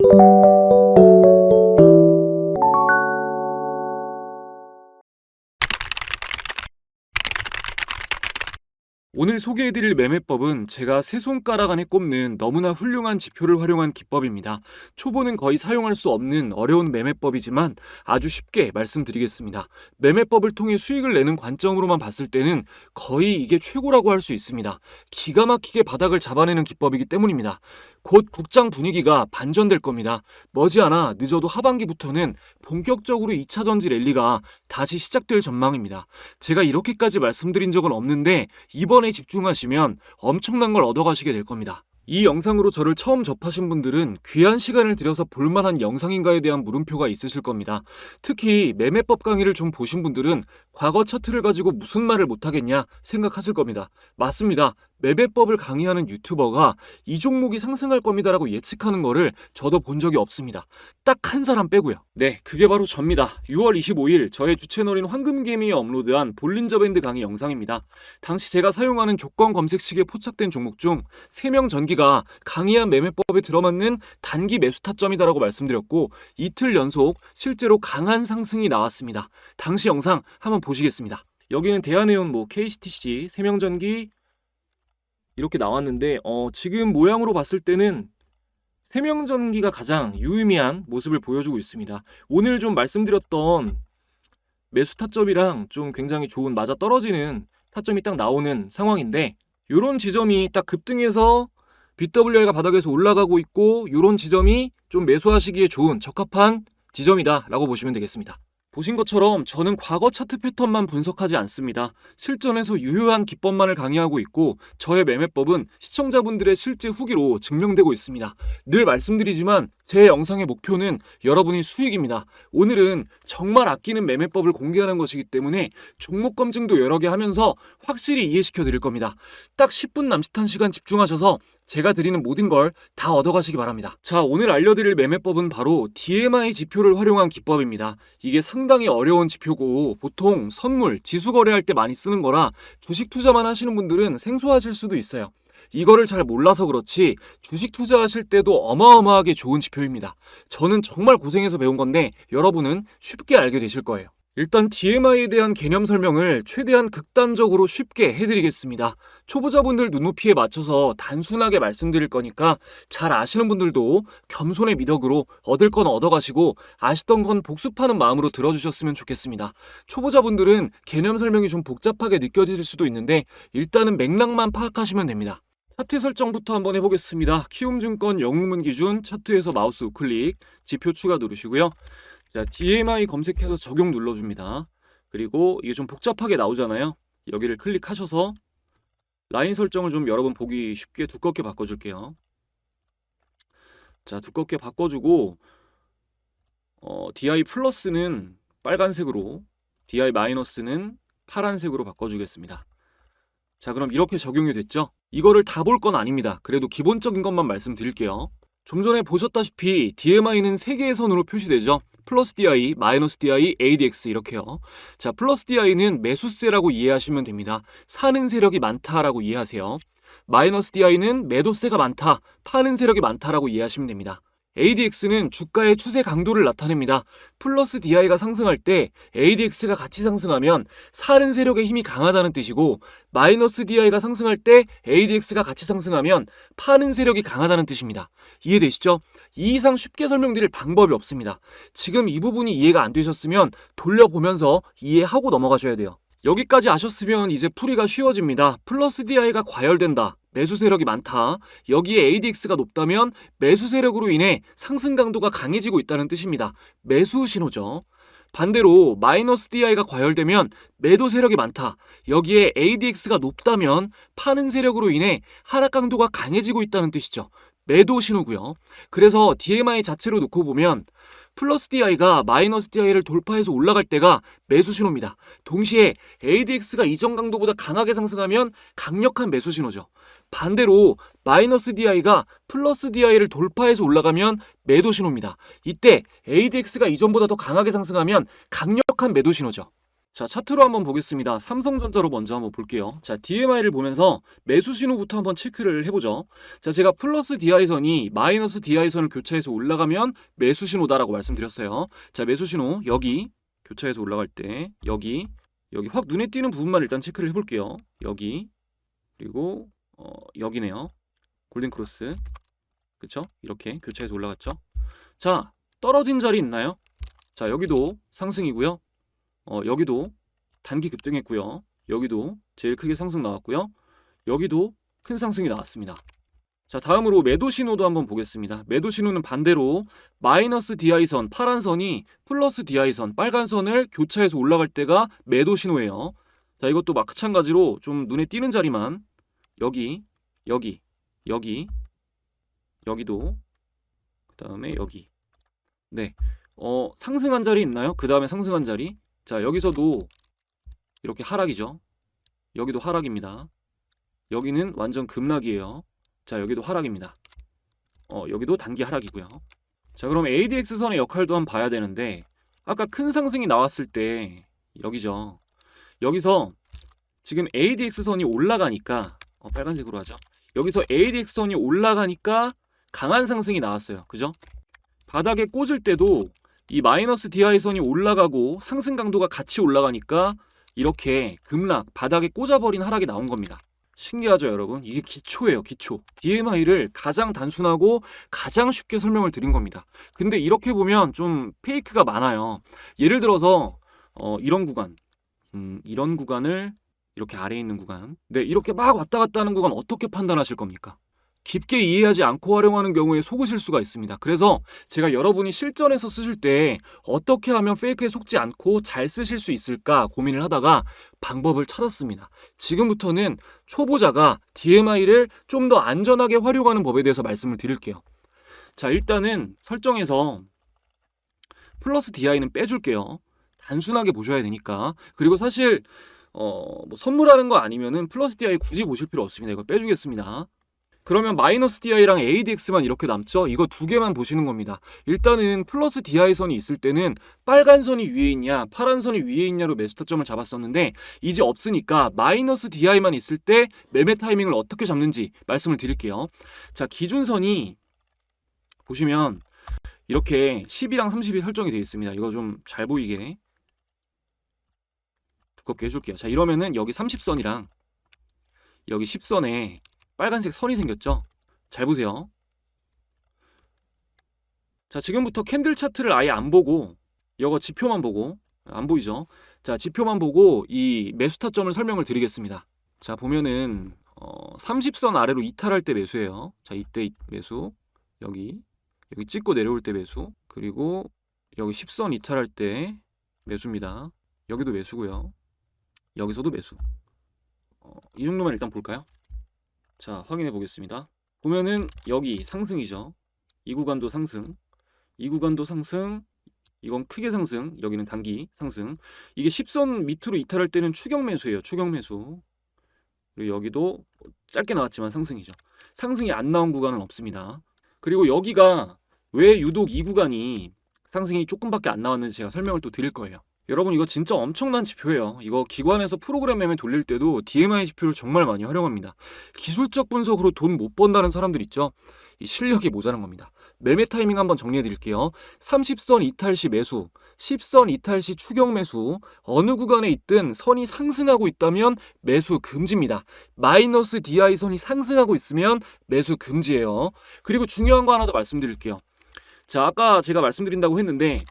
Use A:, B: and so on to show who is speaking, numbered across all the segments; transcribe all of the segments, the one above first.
A: you. 오늘 소개해드릴 매매법은 제가 세 손가락 안에 꼽는 너무나 훌륭한 지표를 활용한 기법입니다. 초보는 거의 사용할 수 없는 어려운 매매법이지만 아주 쉽게 말씀드리겠습니다. 매매법을 통해 수익을 내는 관점으로만 봤을 때는 거의 이게 최고라고 할 수 있습니다. 기가 막히게 바닥을 잡아내는 기법이기 때문입니다. 곧 국장 분위기가 반전될 겁니다. 머지않아 늦어도 하반기부터는 본격적으로 2차 전지 랠리가 다시 시작될 전망입니다. 제가 이렇게까지 말씀드린 적은 없는데 이번에 집중하시면 엄청난 걸 얻어가시게 될 겁니다. 이 영상으로 저를 처음 접하신 분들은 귀한 시간을 들여서 볼만한 영상인가에 대한 물음표가 있으실 겁니다. 특히 매매법 강의를 좀 보신 분들은 과거 차트를 가지고 무슨 말을 못하겠냐 생각하실 겁니다. 맞습니다. 매매법을 강의하는 유튜버가 이 종목이 상승할 겁니다라고 예측하는 거를 저도 본 적이 없습니다. 딱 한 사람 빼고요. 네, 그게 바로 접니다. 6월 25일 저의 주 채널인 황금개미에 업로드한 볼린저 밴드 강의 영상입니다. 당시 제가 사용하는 조건 검색식에 포착된 종목 중 3명 전기가 강의한 매매법에 들어맞는 단기 매수 타점이다라고 말씀드렸고 이틀 연속 실제로 강한 상승이 나왔습니다. 당시 영상 한번 보시겠습니다. 여기는 대한해운 뭐 KCTC, 세명전기 이렇게 나왔는데 어, 지금 모양으로 봤을 때는 세명전기가 가장 유의미한 모습을 보여주고 있습니다. 오늘 좀 말씀드렸던 매수 타점이랑 좀 굉장히 좋은 맞아 떨어지는 타점이 딱 나오는 상황인데 이런 지점이 딱 급등해서 BWI가 바닥에서 올라가고 있고 이런 지점이 좀 매수하시기에 좋은 적합한 지점이다라고 보시면 되겠습니다. 보신 것처럼 저는 과거 차트 패턴만 분석하지 않습니다. 실전에서 유효한 기법만을 강의하고 있고 저의 매매법은 시청자분들의 실제 후기로 증명되고 있습니다. 늘 말씀드리지만 제 영상의 목표는 여러분의 수익입니다. 오늘은 정말 아끼는 매매법을 공개하는 것이기 때문에 종목 검증도 여러 개 하면서 확실히 이해시켜 드릴 겁니다. 딱 10분 남짓한 시간 집중하셔서 제가 드리는 모든 걸 다 얻어가시기 바랍니다. 자, 오늘 알려드릴 매매법은 바로 DMI 지표를 활용한 기법입니다. 이게 상당히 어려운 지표고 보통 선물, 지수 거래할 때 많이 쓰는 거라 주식 투자만 하시는 분들은 생소하실 수도 있어요. 이거를 잘 몰라서 그렇지 주식 투자하실 때도 어마어마하게 좋은 지표입니다. 저는 정말 고생해서 배운 건데 여러분은 쉽게 알게 되실 거예요. 일단 DMI에 대한 개념 설명을 최대한 극단적으로 쉽게 해드리겠습니다. 초보자분들 눈높이에 맞춰서 단순하게 말씀드릴 거니까 잘 아시는 분들도 겸손의 미덕으로 얻을 건 얻어가시고 아시던 건 복습하는 마음으로 들어주셨으면 좋겠습니다. 초보자분들은 개념 설명이 좀 복잡하게 느껴질 수도 있는데 일단은 맥락만 파악하시면 됩니다. 차트 설정부터 한번 해보겠습니다. 키움증권 영웅문 기준 차트에서 마우스 우클릭 지표 추가 누르시고요. 자, DMI 검색해서 적용 눌러줍니다. 그리고 이게 좀 복잡하게 나오잖아요. 여기를 클릭하셔서 라인 설정을 좀 여러분 보기 쉽게 두껍게 바꿔줄게요. 자, 두껍게 바꿔주고 어, DI 플러스는 빨간색으로, DI 마이너스는 파란색으로 바꿔주겠습니다. 자, 그럼 이렇게 적용이 됐죠? 이거를 다 볼 건 아닙니다. 그래도 기본적인 것만 말씀드릴게요. 좀 전에 보셨다시피 DMI는 세 개의 선으로 표시되죠. 플러스 DI, 마이너스 DI, ADX 이렇게요. 자, 플러스 DI는 매수세라고 이해하시면 됩니다. 사는 세력이 많다라고 이해하세요. 마이너스 DI는 매도세가 많다, 파는 세력이 많다라고 이해하시면 됩니다. ADX는 주가의 추세 강도를 나타냅니다. 플러스 DI가 상승할 때 ADX가 같이 상승하면 사는 세력의 힘이 강하다는 뜻이고 마이너스 DI가 상승할 때 ADX가 같이 상승하면 파는 세력이 강하다는 뜻입니다. 이해되시죠? 이 이상 쉽게 설명드릴 방법이 없습니다. 지금 이 부분이 이해가 안 되셨으면 돌려보면서 이해하고 넘어가셔야 돼요. 여기까지 아셨으면 이제 풀이가 쉬워집니다. 플러스 DI가 과열된다. 매수 세력이 많다. 여기에 ADX가 높다면 매수 세력으로 인해 상승 강도가 강해지고 있다는 뜻입니다. 매수 신호죠. 반대로 마이너스 DI가 과열되면 매도 세력이 많다. 여기에 ADX가 높다면 파는 세력으로 인해 하락 강도가 강해지고 있다는 뜻이죠. 매도 신호고요. 그래서 DMI 자체로 놓고 보면 플러스 DI가 마이너스 DI를 돌파해서 올라갈 때가 매수 신호입니다. 동시에 ADX가 이전 강도보다 강하게 상승하면 강력한 매수 신호죠. 반대로 마이너스 DI가 플러스 DI를 돌파해서 올라가면 매도 신호입니다. 이때 ADX가 이전보다 더 강하게 상승하면 강력한 매도 신호죠. 자, 차트로 한번 보겠습니다. 삼성전자로 먼저 한번 볼게요. 자, DMI를 보면서 매수 신호부터 한번 체크를 해보죠. 자, 제가 플러스 DI선이 마이너스 DI선을 교차해서 올라가면 매수 신호다라고 말씀드렸어요. 자, 매수 신호 여기 교차해서 올라갈 때 여기 여기 확 눈에 띄는 부분만 일단 체크를 해볼게요. 여기 그리고 어, 여기네요. 골든 크로스 그쵸? 이렇게 교차해서 올라갔죠. 자, 떨어진 자리 있나요? 자, 여기도 상승이고요. 어, 여기도 단기 급등했고요. 여기도 제일 크게 상승 나왔고요. 여기도 큰 상승이 나왔습니다. 자, 다음으로 매도 신호도 한번 보겠습니다. 매도 신호는 반대로 마이너스 DI선 파란 선이 플러스 DI선 빨간 선을 교차해서 올라갈 때가 매도 신호예요. 자, 이것도 마찬가지로 좀 눈에 띄는 자리만 여기, 여기, 여기, 여기도 그 다음에 여기. 네. 어, 상승한 자리 있나요? 그 다음에 상승한 자리. 자, 여기서도 이렇게 하락이죠. 여기도 하락입니다. 여기는 완전 급락이에요. 자, 여기도 하락입니다. 어, 여기도 단기 하락이고요. 자, 그럼 ADX선의 역할도 한번 봐야 되는데 아까 큰 상승이 나왔을 때 여기죠. 여기서 지금 ADX선이 올라가니까 어, 빨간색으로 하죠. 여기서 ADX선이 올라가니까 강한 상승이 나왔어요. 그죠? 바닥에 꽂을 때도 이 마이너스 DI선이 올라가고 상승 강도가 같이 올라가니까 이렇게 급락, 바닥에 꽂아버린 하락이 나온 겁니다. 신기하죠, 여러분? 이게 기초예요, 기초. DMI를 가장 단순하고 가장 쉽게 설명을 드린 겁니다. 근데 이렇게 보면 좀 페이크가 많아요. 예를 들어서 어, 이런 구간, 음, 이런 구간을 이렇게 아래에 있는 구간, 네, 이렇게 막 왔다 갔다 하는 구간 어떻게 판단하실 겁니까? 깊게 이해하지 않고 활용하는 경우에 속으실 수가 있습니다. 그래서 제가 여러분이 실전에서 쓰실 때 어떻게 하면 페이크에 속지 않고 잘 쓰실 수 있을까 고민을 하다가 방법을 찾았습니다. 지금부터는 초보자가 DMI를 좀 더 안전하게 활용하는 법에 대해서 말씀을 드릴게요. 자, 일단은 설정에서 플러스 DI는 빼줄게요. 단순하게 보셔야 되니까. 그리고 사실 어, 뭐 선물하는 거 아니면은 플러스 DI 굳이 보실 필요 없습니다. 이거 빼주겠습니다. 그러면 마이너스 DI랑 ADX만 이렇게 남죠? 이거 두 개만 보시는 겁니다. 일단은 플러스 DI 선이 있을 때는 빨간 선이 위에 있냐, 파란 선이 위에 있냐로 매수 타점을 잡았었는데 이제 없으니까 마이너스 DI만 있을 때 매매 타이밍을 어떻게 잡는지 말씀을 드릴게요. 자, 기준선이 보시면 이렇게 10이랑 30이 설정이 되어 있습니다. 이거 좀 잘 보이게 두껍게 해줄게요. 자, 이러면은 여기 30선이랑 여기 10선에 빨간색 선이 생겼죠? 잘 보세요. 자, 지금부터 캔들 차트를 아예 안 보고 이거 지표만 보고 안 보이죠? 자, 지표만 보고 이 매수 타점을 설명을 드리겠습니다. 자, 보면은 어, 30선 아래로 이탈할 때 매수예요. 자, 이때 이- 매수. 여기 여기 찍고 내려올 때 매수. 그리고 여기 10선 이탈할 때 매수입니다. 여기도 매수고요. 여기서도 매수. 어, 이 정도만 일단 볼까요? 자, 확인해 보겠습니다. 보면은 여기 상승이죠. 이 구간도 상승. 이 구간도 상승. 이건 크게 상승. 여기는 단기 상승. 이게 10선 밑으로 이탈할 때는 추격 매수예요. 추격 매수. 그리고 여기도 짧게 나왔지만 상승이죠. 상승이 안 나온 구간은 없습니다. 그리고 여기가 왜 유독 이 구간이 상승이 조금밖에 안 나왔는지 제가 설명을 또 드릴 거예요. 여러분 이거 진짜 엄청난 지표예요. 이거 기관에서 프로그램 매매 돌릴 때도 DMI 지표를 정말 많이 활용합니다. 기술적 분석으로 돈 못 번다는 사람들 있죠. 이 실력이 모자란 겁니다. 매매 타이밍 한번 정리해 드릴게요. 30선 이탈 시 매수, 10선 이탈 시 추격 매수, 어느 구간에 있든 선이 상승하고 있다면 매수 금지입니다. 마이너스 DI 선이 상승하고 있으면 매수 금지예요. 그리고 중요한 거 하나 더 말씀드릴게요. 자, 아까 제가 말씀드린다고 했는데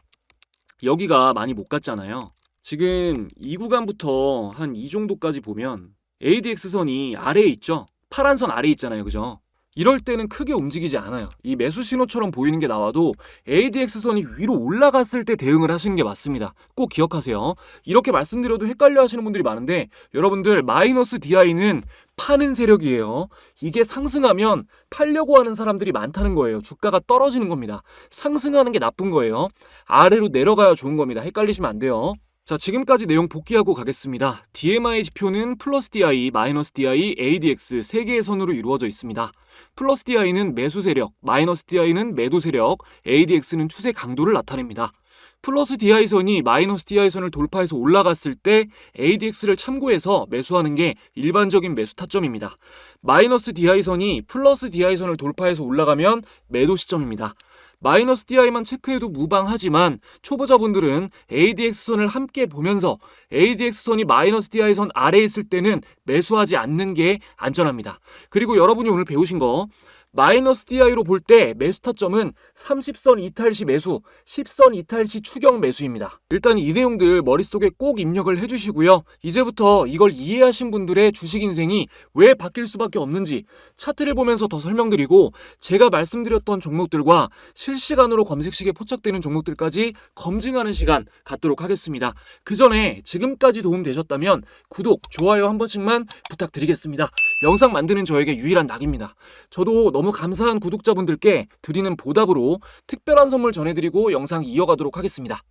A: 여기가 많이 못 갔잖아요. 지금 이 구간부터 한 이 정도까지 보면 ADX 선이 아래에 있죠. 파란 선 아래에 있잖아요. 그죠? 이럴 때는 크게 움직이지 않아요. 이 매수 신호처럼 보이는 게 나와도 ADX 선이 위로 올라갔을 때 대응을 하시는 게 맞습니다. 꼭 기억하세요. 이렇게 말씀드려도 헷갈려 하시는 분들이 많은데 여러분들 마이너스 DI는 파는 세력이에요. 이게 상승하면 팔려고 하는 사람들이 많다는 거예요. 주가가 떨어지는 겁니다. 상승하는 게 나쁜 거예요. 아래로 내려가야 좋은 겁니다. 헷갈리시면 안 돼요. 자, 지금까지 내용 복귀하고 가겠습니다. DMI 지표는 플러스 DI, 마이너스 DI, ADX 세 개의 선으로 이루어져 있습니다. 플러스 DI는 매수 세력, 마이너스 DI는 매도 세력, ADX는 추세 강도를 나타냅니다. 플러스 DI선이 마이너스 DI선을 돌파해서 올라갔을 때 ADX를 참고해서 매수하는 게 일반적인 매수 타점입니다. 마이너스 DI선이 플러스 DI선을 돌파해서 올라가면 매도 시점입니다. 마이너스 DI만 체크해도 무방하지만 초보자분들은 ADX선을 함께 보면서 ADX선이 마이너스 DI선 아래에 있을 때는 매수하지 않는 게 안전합니다. 그리고 여러분이 오늘 배우신 거 마이너스 DI로 볼 때 매수 타점은 30선 이탈 시 매수, 10선 이탈 시 추격 매수입니다. 일단 이 내용들 머릿속에 꼭 입력을 해주시고요. 이제부터 이걸 이해하신 분들의 주식 인생이 왜 바뀔 수밖에 없는지 차트를 보면서 더 설명드리고 제가 말씀드렸던 종목들과 실시간으로 검색식에 포착되는 종목들까지 검증하는 시간 갖도록 하겠습니다. 그 전에 지금까지 도움 되셨다면 구독, 좋아요 한 번씩만 부탁드리겠습니다. 영상 만드는 저에게 유일한 낙입니다. 저도 너무 감사한 구독자분들께 드리는 보답으로 특별한 선물 전해드리고 영상 이어가도록 하겠습니다.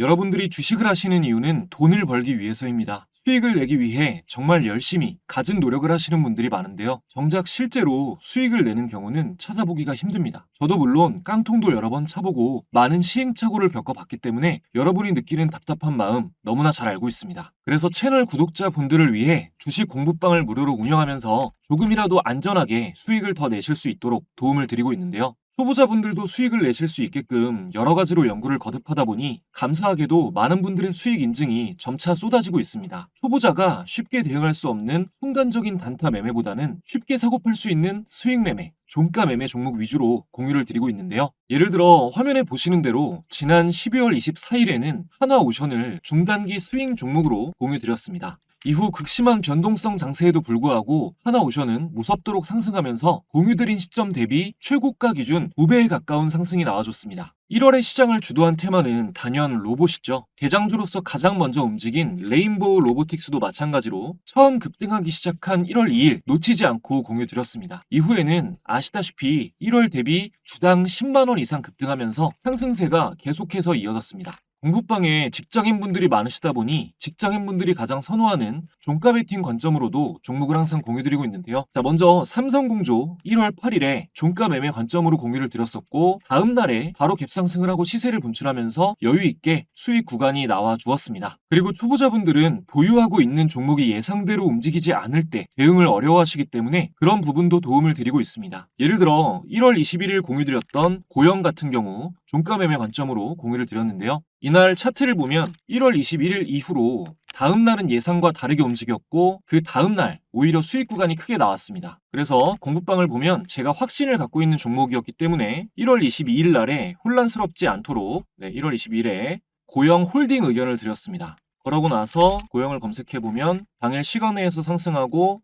B: 여러분들이 주식을 하시는 이유는 돈을 벌기 위해서입니다. 수익을 내기 위해 정말 열심히 갖은 노력을 하시는 분들이 많은데요. 정작 실제로 수익을 내는 경우는 찾아보기가 힘듭니다. 저도 물론 깡통도 여러 번 차보고 많은 시행착오를 겪어봤기 때문에 여러분이 느끼는 답답한 마음 너무나 잘 알고 있습니다. 그래서 채널 구독자 분들을 위해 주식 공부방을 무료로 운영하면서 조금이라도 안전하게 수익을 더 내실 수 있도록 도움을 드리고 있는데요. 초보자분들도 수익을 내실 수 있게끔 여러 가지로 연구를 거듭하다 보니 감사하게도 많은 분들의 수익 인증이 점차 쏟아지고 있습니다. 초보자가 쉽게 대응할 수 없는 순간적인 단타 매매보다는 쉽게 사고팔 수 있는 수익 매매, 종가 매매 종목 위주로 공유를 드리고 있는데요. 예를 들어 화면에 보시는 대로 지난 12월 24일에는 하나오션을 중단기 스윙 종목으로 공유 드렸습니다. 이후 극심한 변동성 장세에도 불구하고 하나오션은 무섭도록 상승하면서 공유드린 시점 대비 최고가 기준 2배에 가까운 상승이 나와줬습니다. 1월에 시장을 주도한 테마는 단연 로봇이죠. 대장주로서 가장 먼저 움직인 레인보우 로보틱스도 마찬가지로 처음 급등하기 시작한 1월 2일 놓치지 않고 공유드렸습니다. 이후에는 아시다시피 1월 대비 주당 10만원 이상 급등하면서 상승세가 계속해서 이어졌습니다. 공부방에 직장인분들이 많으시다 보니 직장인분들이 가장 선호하는 종가 베팅 관점으로도 종목을 항상 공유드리고 있는데요. 자, 먼저 삼성공조 1월 8일에 종가 매매 관점으로 공유를 드렸었고 다음 날에 바로 갭상승을 하고 시세를 분출하면서 여유 있게 수익 구간이 나와 주었습니다. 그리고 초보자분들은 보유하고 있는 종목이 예상대로 움직이지 않을 때 대응을 어려워하시기 때문에 그런 부분도 도움을 드리고 있습니다. 예를 들어 1월 21일 공유드렸던 고영 같은 경우 종가 매매 관점으로 공유를 드렸는데요. 이날 차트를 보면 1월 21일 이후로 다음 날은 예상과 다르게 움직였고 그 다음 날 오히려 수익 구간이 크게 나왔습니다. 그래서 공부방을 보면 제가 확신을 갖고 있는 종목이었기 때문에 1월 22일 날에 혼란스럽지 않도록 네, 1월 22일에 고영 홀딩 의견을 드렸습니다. 그러고 나서 고영을 검색해 보면 당일 시간외에서 상승하고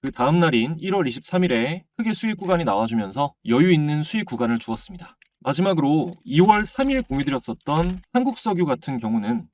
B: 그 다음 날인 1월 23일에 크게 수익 구간이 나와주면서 여유 있는 수익 구간을 주었습니다. 마지막으로 2월 3일 공유드렸었던 한국석유 같은 경우는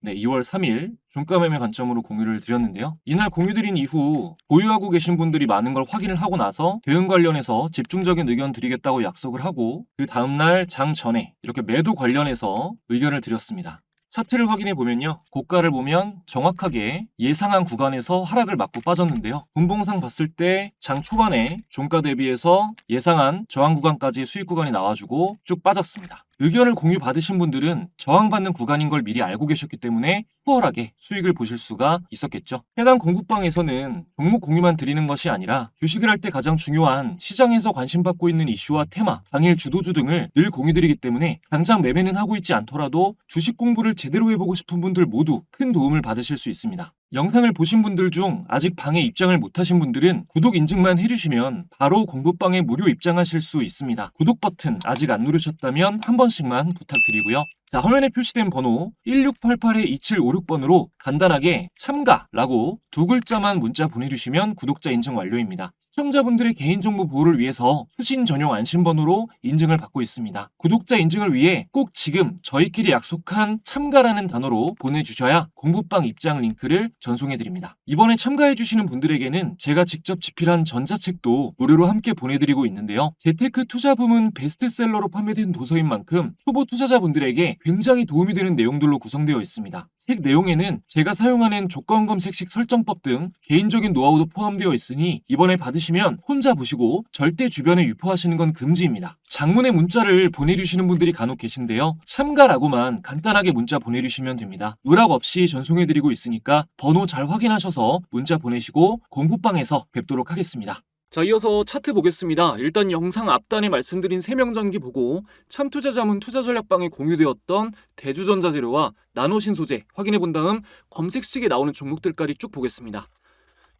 B: 네, 2월 3일 종가 매매 관점으로 공유를 드렸는데요. 이날 공유드린 이후 보유하고 계신 분들이 많은 걸 확인을 하고 나서 대응 관련해서 집중적인 의견 드리겠다고 약속을 하고 그 다음날 장 전에 이렇게 매도 관련해서 의견을 드렸습니다. 차트를 확인해 보면요. 고가를 보면 정확하게 예상한 구간에서 하락을 맞고 빠졌는데요. 분봉상 봤을 때 장 초반에 종가 대비해서 예상한 저항 구간까지 수익 구간이 나와주고 쭉 빠졌습니다. 의견을 공유 받으신 분들은 저항받는 구간인 걸 미리 알고 계셨기 때문에 수월하게 수익을 보실 수가 있었겠죠. 해당 공급방에서는 종목 공유만 드리는 것이 아니라 주식을 할 때 가장 중요한 시장에서 관심받고 있는 이슈와 테마, 당일 주도주 등을 늘 공유드리기 때문에 당장 매매는 하고 있지 않더라도 주식 공부를 제대로 해보고 싶은 분들 모두 큰 도움을 받으실 수 있습니다. 영상을 보신 분들 중 아직 방에 입장을 못하신 분들은 구독 인증만 해주시면 바로 공부방에 무료 입장하실 수 있습니다. 구독 버튼 아직 안 누르셨다면 한 번씩만 부탁드리고요. 자, 화면에 표시된 번호 1688-2756번으로 간단하게 참가라고 두 글자만 문자 보내주시면 구독자 인증 완료입니다. 시청자분들의 개인정보 보호를 위해서 수신 전용 안심번호로 인증을 받고 있습니다. 구독자 인증을 위해 꼭 지금 저희끼리 약속한 참가라는 단어로 보내주셔야 공부방 입장 링크를 전송해드립니다. 이번에 참가해주시는 분들에게는 제가 직접 집필한 전자책도 무료로 함께 보내드리고 있는데요. 재테크 투자 부문 베스트셀러로 판매된 도서인 만큼 초보 투자자분들에게 굉장히 도움이 되는 내용들로 구성되어 있습니다. 책 내용에는 제가 사용하는 조건 검색식 설정법 등 개인적인 노하우도 포함되어 있으니 이번에 받으시면 혼자 보시고 절대 주변에 유포하시는 건 금지입니다. 장문의 문자를 보내주시는 분들이 간혹 계신데요. 참가라고만 간단하게 문자 보내주시면 됩니다. 누락 없이 전송해드리고 있으니까 번호 잘 확인하셔서 문자 보내시고 공부방에서 뵙도록 하겠습니다.
A: 자, 이어서 차트 보겠습니다. 일단 영상 앞단에 말씀드린 세명전기 보고 참투자 자문 투자 전략방에 공유되었던 대주전자 재료와 나노신 소재 확인해 본 다음 검색식에 나오는 종목들까지 쭉 보겠습니다.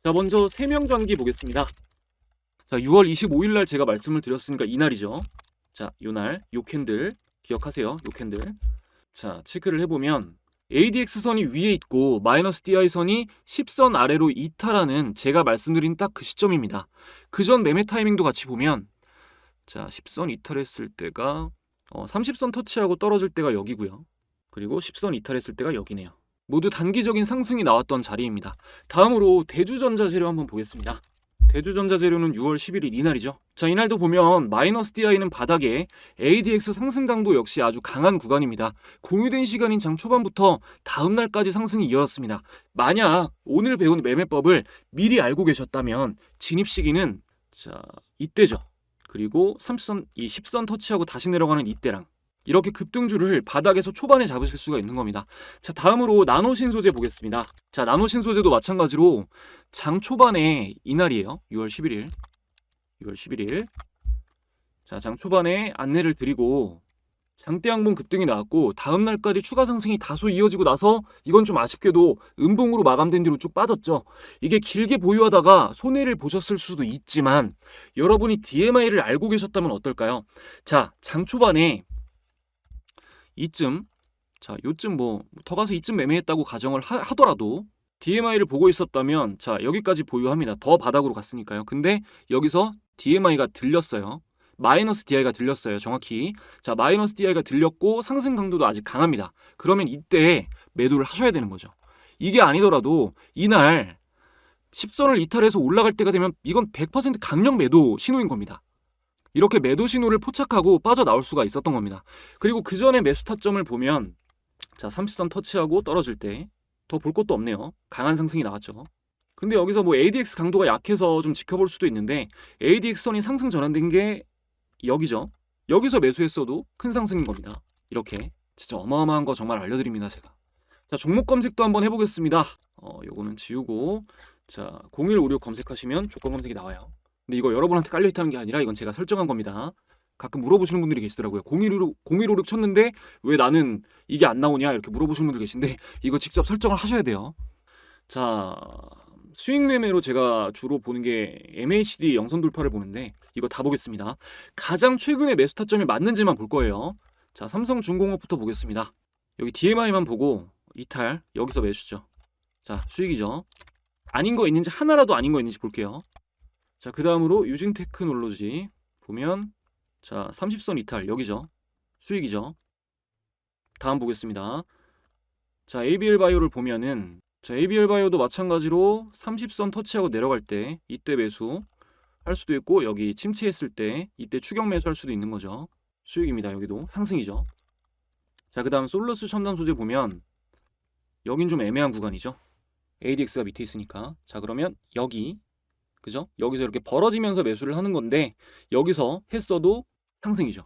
A: 자, 먼저 세명전기 보겠습니다. 자, 6월 25일 날 제가 말씀을 드렸으니까 이날이죠. 자, 요날 요 캔들 기억하세요. 요 캔들. 자, 체크를 해 보면 ADX선이 위에 있고 마이너스 DI선이 10선 아래로 이탈하는 제가 말씀드린 딱 그 시점입니다. 그 전 매매 타이밍도 같이 보면 자 10선 이탈했을 때가 어, 30선 터치하고 떨어질 때가 여기고요. 그리고 10선 이탈했을 때가 여기네요. 모두 단기적인 상승이 나왔던 자리입니다. 다음으로 대주전자재료 한번 보겠습니다. 대주전자재료는 6월 11일 이날이죠. 자 이날도 보면 마이너스 DI는 바닥에 ADX 상승 강도 역시 아주 강한 구간입니다. 공유된 시간인 장 초반부터 다음 날까지 상승이 이어졌습니다. 만약 오늘 배운 매매법을 미리 알고 계셨다면 진입 시기는 자 이때죠. 그리고 30선 이 10선 터치하고 다시 내려가는 이때랑 이렇게 급등주를 바닥에서 초반에 잡으실 수가 있는 겁니다. 자 다음으로 나노신소재 보겠습니다. 자 나노신소재도 마찬가지로 장 초반에 이날이에요. 6월 11일 6월 11일 자 장 초반에 안내를 드리고 장대 항봉 급등이 나왔고 다음 날까지 추가 상승이 다소 이어지고 나서 이건 좀 아쉽게도 음봉으로 마감된 뒤로 쭉 빠졌죠. 이게 길게 보유하다가 손해를 보셨을 수도 있지만 여러분이 DMI를 알고 계셨다면 어떨까요? 자, 장 초반에 이쯤 자, 요쯤 뭐 더 가서 이쯤 매매했다고 가정을 하, 하더라도 DMI를 보고 있었다면 자, 여기까지 보유합니다. 더 바닥으로 갔으니까요. 근데 여기서 DMI가 들렸어요. 마이너스 DI가 들렸어요. 정확히. 자, 마이너스 DI가 들렸고 상승 강도도 아직 강합니다. 그러면 이때 매도를 하셔야 되는 거죠. 이게 아니더라도 이날 10선을 이탈해서 올라갈 때가 되면 이건 100% 강력 매도 신호인 겁니다. 이렇게 매도 신호를 포착하고 빠져나올 수가 있었던 겁니다. 그리고 그 전에 매수 타점을 보면 자, 30선 터치하고 떨어질 때 더 볼 것도 없네요. 강한 상승이 나왔죠. 근데 여기서 뭐 ADX 강도가 약해서 좀 지켜볼 수도 있는데 ADX선이 상승 전환된 게 여기죠. 여기서 매수했어도 큰 상승인 겁니다. 이렇게 진짜 어마어마한 거 정말 알려드립니다 제가. 자 종목 검색도 한번 해보겠습니다. 어 요거는 지우고 자 0156 검색하시면 조건 검색이 나와요. 근데 이거 여러분한테 깔려 있다는 게 아니라 이건 제가 설정한 겁니다. 가끔 물어보시는 분들이 계시더라고요. 0156 0156 쳤는데 왜 나는 이게 안 나오냐 이렇게 물어보시는 분들 계신데 이거 직접 설정을 하셔야 돼요. 자 수익 매매로 제가 주로 보는 게 MACD 영선 돌파를 보는데 이거 다 보겠습니다. 가장 최근에 매수 타점이 맞는지만 볼 거예요. 자, 삼성중공업부터 보겠습니다. 여기 DMI만 보고 이탈 여기서 매수죠. 자, 수익이죠. 아닌 거 있는지 하나라도 아닌 거 있는지 볼게요. 자, 그 다음으로 유진 테크놀로지 보면 자, 30선 이탈 여기죠. 수익이죠. 다음 보겠습니다. 자, ABL 바이오를 보면은 자, ABL 바이오도 마찬가지로 30선 터치하고 내려갈 때 이때 매수 할 수도 있고 여기 침체했을 때 이때 추격 매수할 수도 있는 거죠. 수익입니다. 여기도 상승이죠. 자, 그다음 솔루스 첨단 소재 보면 여긴 좀 애매한 구간이죠. ADX가 밑에 있으니까. 자, 그러면 여기 그죠? 여기서 이렇게 벌어지면서 매수를 하는 건데 여기서 했어도 상승이죠.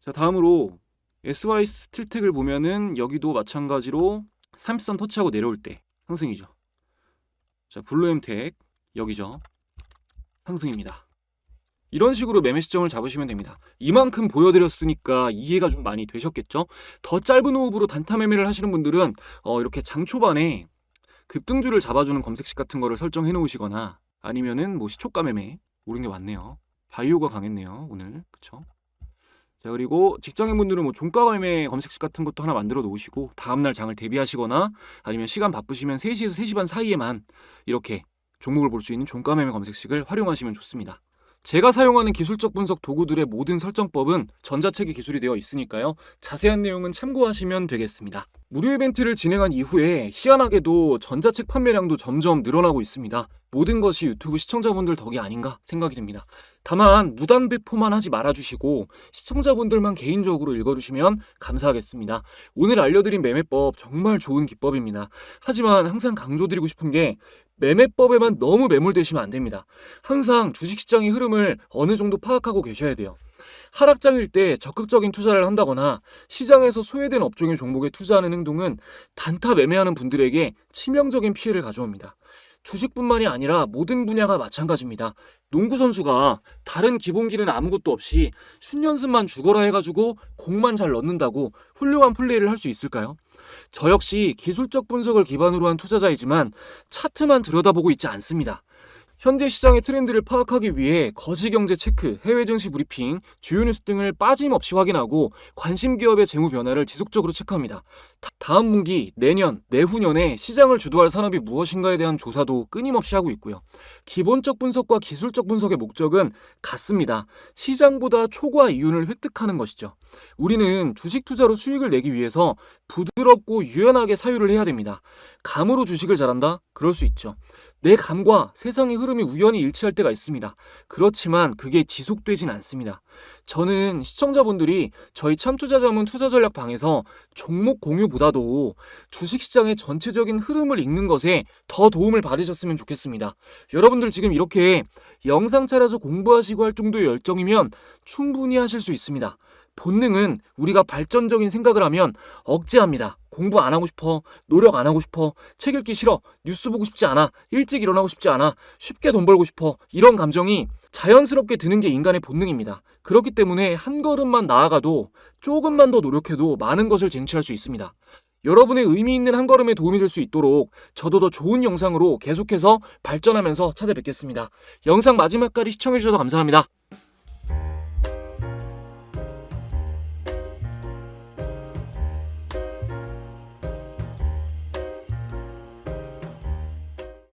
A: 자, 다음으로 SY 스틸텍을 보면은 여기도 마찬가지로 30선 터치하고 내려올 때 상승이죠. 자, 블루엠텍 여기죠. 상승입니다. 이런 식으로 매매 시점을 잡으시면 됩니다. 이만큼 보여드렸으니까 이해가 좀 많이 되셨겠죠? 더 짧은 호흡으로 단타 매매를 하시는 분들은 어, 이렇게 장 초반에 급등주를 잡아주는 검색식 같은 거를 설정해 놓으시거나 아니면은 뭐 시초가 매매 오른 게 많네요. 바이오가 강했네요 오늘 그쵸? 자 그리고 직장인분들은 뭐 종가 매매 검색식 같은 것도 하나 만들어 놓으시고 다음날 장을 대비하시거나 아니면 시간 바쁘시면 3시에서 3시 반 사이에만 이렇게 종목을 볼 수 있는 종가 매매 검색식을 활용하시면 좋습니다. 제가 사용하는 기술적 분석 도구들의 모든 설정법은 전자책에 기술이 되어 있으니까요. 자세한 내용은 참고하시면 되겠습니다. 무료 이벤트를 진행한 이후에 희한하게도 전자책 판매량도 점점 늘어나고 있습니다. 모든 것이 유튜브 시청자분들 덕이 아닌가 생각이 듭니다. 다만 무단 배포만 하지 말아주시고 시청자분들만 개인적으로 읽어주시면 감사하겠습니다. 오늘 알려드린 매매법 정말 좋은 기법입니다. 하지만 항상 강조드리고 싶은 게 매매법에만 너무 매몰되시면 안 됩니다. 항상 주식시장의 흐름을 어느 정도 파악하고 계셔야 돼요. 하락장일 때 적극적인 투자를 한다거나 시장에서 소외된 업종의 종목에 투자하는 행동은 단타 매매하는 분들에게 치명적인 피해를 가져옵니다. 주식뿐만이 아니라 모든 분야가 마찬가지입니다. 농구 선수가 다른 기본기는 아무것도 없이 슛연습만 죽어라 해가지고 공만 잘 넣는다고 훌륭한 플레이를 할 수 있을까요? 저 역시 기술적 분석을 기반으로 한 투자자이지만 차트만 들여다보고 있지 않습니다. 현재 시장의 트렌드를 파악하기 위해 거시 경제 체크, 해외 증시 브리핑, 주요 뉴스 등을 빠짐없이 확인하고 관심 기업의 재무 변화를 지속적으로 체크합니다. 다- 다음 분기, 내년, 내후년에 시장을 주도할 산업이 무엇인가에 대한 조사도 끊임없이 하고 있고요. 기본적 분석과 기술적 분석의 목적은 같습니다. 시장보다 초과 이윤을 획득하는 것이죠. 우리는 주식 투자로 수익을 내기 위해서 부드럽고 유연하게 사유를 해야 됩니다. 감으로 주식을 잘한다? 그럴 수 있죠. 내 감과 세상의 흐름이 우연히 일치할 때가 있습니다. 그렇지만 그게 지속되진 않습니다. 저는 시청자분들이 저희 참투자 자문 투자 전략 방에서 종목 공유보다도 주식시장의 전체적인 흐름을 읽는 것에 더 도움을 받으셨으면 좋겠습니다. 여러분들 지금 이렇게 영상 차려서 공부하시고 할 정도의 열정이면 충분히 하실 수 있습니다. 본능은 우리가 발전적인 생각을 하면 억제합니다. 공부 안 하고 싶어, 노력 안 하고 싶어, 책 읽기 싫어, 뉴스 보고 싶지 않아, 일찍 일어나고 싶지 않아, 쉽게 돈 벌고 싶어, 이런 감정이 자연스럽게 드는 게 인간의 본능입니다. 그렇기 때문에 한 걸음만 나아가도 조금만 더 노력해도 많은 것을 쟁취할 수 있습니다. 여러분의 의미 있는 한 걸음에 도움이 될 수 있도록 저도 더 좋은 영상으로 계속해서 발전하면서 찾아뵙겠습니다. 영상 마지막까지 시청해주셔서 감사합니다.